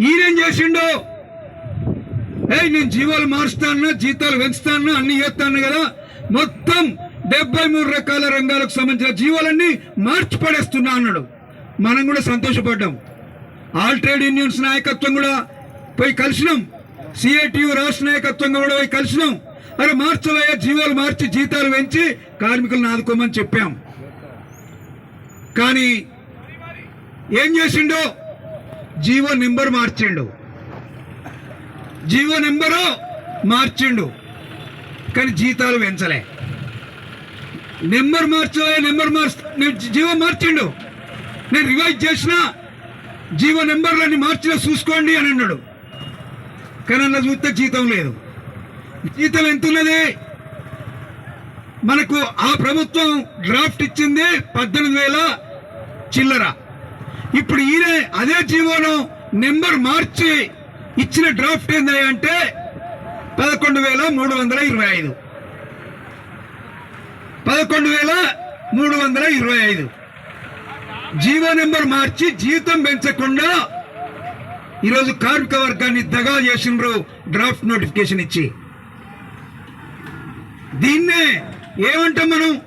ఈయనేం చేసిండు? ఏ నేను జీవాలు మారుస్తాను జీతాలు పెంచుతాను అన్ని చేస్తాను కదా? మొత్తం డెబ్బై మూడు రకాల రంగాలకు సంబంధించిన జీవాలన్నీ మార్చి పడేస్తున్నా అన్నాడు. మనం కూడా సంతోషపడ్డాం. ఆల్ ట్రేడ్ యూనియన్స్ నాయకత్వం కూడా పోయి కలిసినాం. సిఐటియు రాష్ట్ర నాయకత్వం కూడా పోయి కలిసినాం. అరే మార్చవయ్యా జీవాలు మార్చి జీతాలు పెంచి కార్మికులను ఆదుకోమని చెప్పాం. కానీ ఏం చేసిండో? జీవో నెంబర్ మార్చిండు. జీవో నెంబరు మార్చిండు. కానీ జీతాలు పెంచలే. నెంబర్ మార్చలే నెంబర్ మార్చ నేను జీవో మార్చిండు. నేను రివైజ్ చేసిన జీవో నెంబర్లన్నీ మార్చినా చూసుకోండి అని అన్నాడు. కానీ అన్న చూస్తే జీతం లేదు. జీతం ఎంత ఉన్నది? మనకు ఆ ప్రభుత్వం డ్రాఫ్ట్ ఇచ్చింది పద్దెనిమిది వేల చిల్లర. ఇప్పుడు ఈయనే అదే జీవోను నెంబర్ మార్చి ఇచ్చిన డ్రాఫ్ట్ ఏంది అంటే పదకొండు వేల మూడు వందల ఇరవై ఐదు. పదకొండు వేల మూడు వందల ఇరవై ఐదు. జీవో నెంబర్ మార్చి జీతం పెంచకుండా ఈరోజు కార్మిక వర్గాన్ని దగా చేసినారు డ్రాఫ్ట్ నోటిఫికేషన్ ఇచ్చి. దీన్నే ఏమంటాం మనం?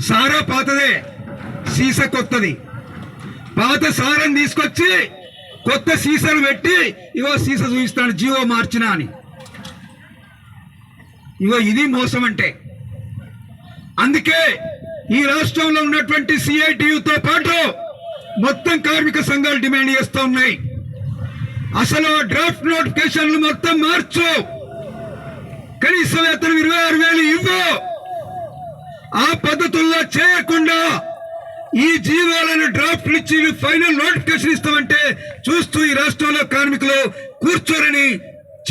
సారా పాతదే సీస కొత్తది. పాత సారం తీసుకొచ్చి కొత్త సీసాలు పెట్టి ఇగో సీస చూపిస్తాను జీవో మార్చిన అని. ఇగో ఇది మోసం అంటే. అందుకే ఈ రాష్ట్రంలో ఉన్నటువంటి సిఐటియుతో పాటు మొత్తం కార్మిక సంఘాలు డిమాండ్ చేస్తూ ఉన్నాయి. అసలు డ్రాఫ్ట్ నోటిఫికేషన్లు మొత్తం మార్చు. కనీస వేతనం ఇరవై ఆరు వేలు ఇవ్వు. ఆ పద్ధతుల్లో చేయకుండా ఈ జీవాలను డ్రాఫ్ట్లు ఇచ్చి ఫైనల్ నోటిఫికేషన్ ఇస్తామంటే చూస్తూ ఈ రాష్ట్రంలో కార్మికులు కూర్చోరని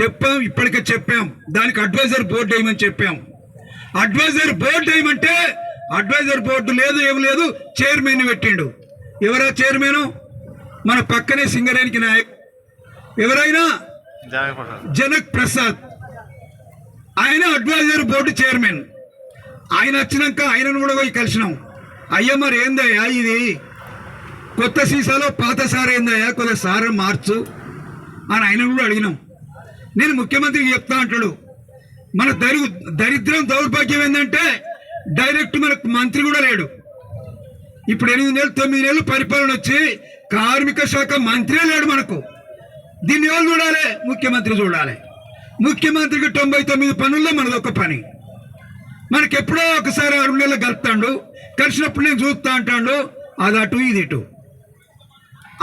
చెప్పాం ఇప్పటికే చెప్పాం. దానికి అడ్వైజర్ బోర్డు వేయమని చెప్పాం. అడ్వైజర్ బోర్డు వేయమంటే అడ్వైజర్ బోర్డు లేదు ఏమి లేదు చైర్మన్ పెట్టిండు. ఎవరా చైర్మన్? మన పక్కనే సింగరేణికి నాయక్ ఎవరైనా? జనక్ ప్రసాద్. ఆయన అడ్వైజర్ బోర్డు చైర్మన్. ఆయన వచ్చినాక ఆయనను కూడా పోయి కలిసినాం. అయ్యా మరి ఏందయ్యా ఇది? కొత్త సీసాలో పాత సార్ ఏందయ్యా? కొత్త సార్ మార్చు అని ఆయన కూడా అడిగినాం. నేను ముఖ్యమంత్రికి చెప్తా అంటాడు. మన దరి దరిద్రం దౌర్భాగ్యం ఏంటంటే డైరెక్ట్ మనకు మంత్రి కూడా లేడు. ఇప్పుడు ఎనిమిది నెలలు తొమ్మిది నెలలు పరిపాలన వచ్చి కార్మిక శాఖ మంత్రే లేడు మనకు. దీన్ని ఎవరు చూడాలి? ముఖ్యమంత్రి చూడాలి. ముఖ్యమంత్రికి తొంభై తొమ్మిది పనుల్లో మనది ఒక పని. మనకి ఎప్పుడో ఒకసారి ఆరు నెలలు కలుపుతాడు కలిసినప్పుడు నేను చూస్తా అంటాడు. అది అటు ఇది ఇటు.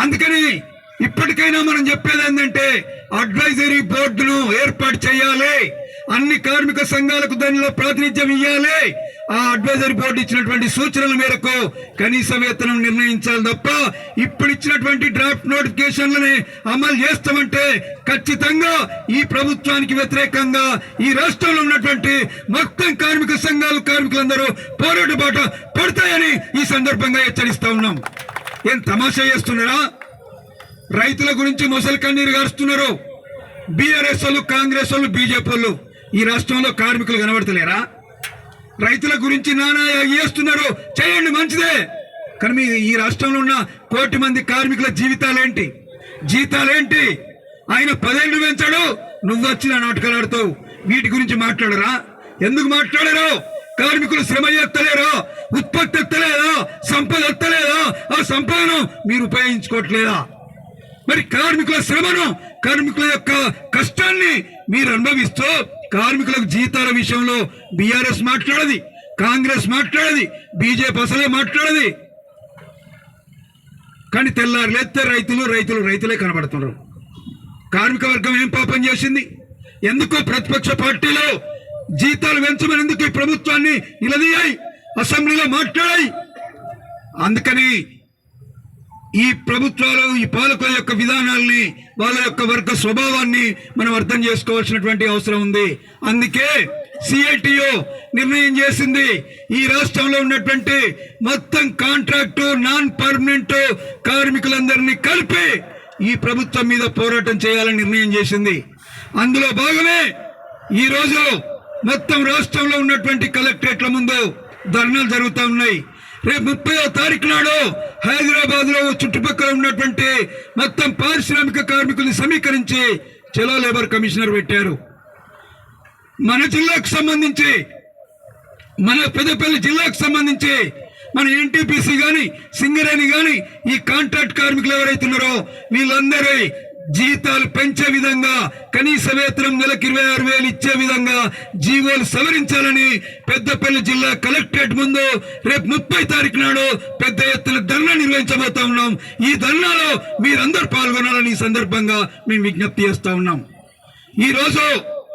అందుకని ఇప్పటికైనా మనం చెప్పేది ఏంటంటే అడ్వైజరీ బోర్డును ఏర్పాటు చేయాలి. అన్ని కార్మిక సంఘాలకు దానిలో ప్రాతినిధ్యం ఇవ్వాలి ఆ అడ్వైజరీ బోర్డు ఇచ్చినటువంటి సూచనల మేరకు కనీస వేతనం నిర్ణయించాలి తప్ప ఇప్పుడు ఇచ్చినటువంటి డ్రాఫ్ట్ నోటిఫికేషన్లని అమలు చేస్తామంటే ఖచ్చితంగా ఈ ప్రభుత్వానికి వ్యతిరేకంగా ఈ రాష్ట్రంలో ఉన్నటువంటి మొత్తం కార్మిక సంఘాలు కార్మికులందరూ పోరాట బాట పడతాయని ఈ సందర్భంగా హెచ్చరిస్తా ఉన్నాం. ఏం తమాషా చేస్తున్నారా? రైతుల గురించి మొసలి కన్నీరు గారుస్తున్నారు. బీఆర్ఎస్ వాళ్ళు కాంగ్రెస్ వాళ్ళు బీజేపీ వాళ్ళు ఈ రాష్ట్రంలో కార్మికులు కనబడతలేరా? రైతుల గురించి నానా చేస్తున్నారు చేయండి మంచిదే. కానీ మీ ఈ రాష్ట్రంలో ఉన్న కోటి మంది కార్మికుల జీవితాలేంటి? జీతాలేంటి? ఆయన పదేళ్ళు పెంచాడు. నువ్వు వచ్చిన నా నాటకాలు ఆడుతావు. వీటి గురించి మాట్లాడరా? ఎందుకు మాట్లాడరు? కార్మికులు శ్రమ ఎత్తలేరు ఉత్పత్తి ఎత్తలేదో? సంపద ఎత్తలేదో? ఆ సంపదను మీరు ఉపయోగించుకోవట్లేదా? మరి కార్మికుల శ్రమను కార్మికుల యొక్క కష్టాన్ని మీరు అనుభవిస్తూ కార్మికులకు జీతాల విషయంలో బీఆర్ఎస్ మాట్లాడది కాంగ్రెస్ మాట్లాడది బీజేపీ అసలే మాట్లాడది. కానీ తెల్లారు లేస్తే రైతులు రైతులు రైతులే కనబడుతున్నారు కార్మిక వర్గం ఏం పాపం చేసింది? ఎందుకో ప్రతిపక్ష పార్టీలో జీతాలు పెంచమని ఎందుకు ఈ ప్రభుత్వాన్ని నిలదీయాయి అసెంబ్లీలో మాట్లాడాయి? అందుకని ఈ ప్రభుత్వాలు ఈ పాలకుల యొక్క విధానాల్ని వాళ్ళ యొక్క వర్గ స్వభావాన్ని మనం అర్థం చేసుకోవాల్సినటువంటి అవసరం ఉంది. అందుకే సిఎల్టీఓ నిర్ణయం చేసింది. ఈ రాష్ట్రంలో ఉన్నటువంటి మొత్తం కాంట్రాక్టు నాన్ పర్మనెంట్ కార్మికులందరినీ కలిపి ఈ ప్రభుత్వం మీద పోరాటం చేయాలని నిర్ణయం చేసింది. అందులో భాగమే ఈరోజు మొత్తం రాష్ట్రంలో ఉన్నటువంటి కలెక్టరేట్ల ముందు ధర్నాలు జరుగుతూ ఉన్నాయి. రేపు ముప్పై తారీఖు నాడు హైదరాబాద్లో చుట్టుపక్కల ఉన్నటువంటి మొత్తం పారిశ్రామిక కార్మికుల్ని సమీకరించి జిల్లా లేబర్ కమిషనర్ పెట్టారు. మన జిల్లాకు సంబంధించి మన పెద్దపల్లి జిల్లాకు సంబంధించి మన ఎన్టీపీసీ కానీ సింగరేణి కానీ ఈ కాంట్రాక్ట్ కార్మికులు ఎవరైతే ఉన్నారో జీతాలు పెంచే విధంగా కనీస వేతనం నెలకు ఇరవై ఆరు వేలు ఇచ్చే విధంగా జీవోలు సవరించాలని పెద్దపల్లి జిల్లా కలెక్టరేట్ ముందు రేపు ముప్పై తారీఖు నాడు పెద్ద ఎత్తున ధర్నా నిర్వహించబోతా ఉన్నాం. ఈ ధర్నాలో మీరందరూ పాల్గొనాలని ఈ సందర్భంగా మేము విజ్ఞప్తి చేస్తా ఉన్నాం. ఈరోజు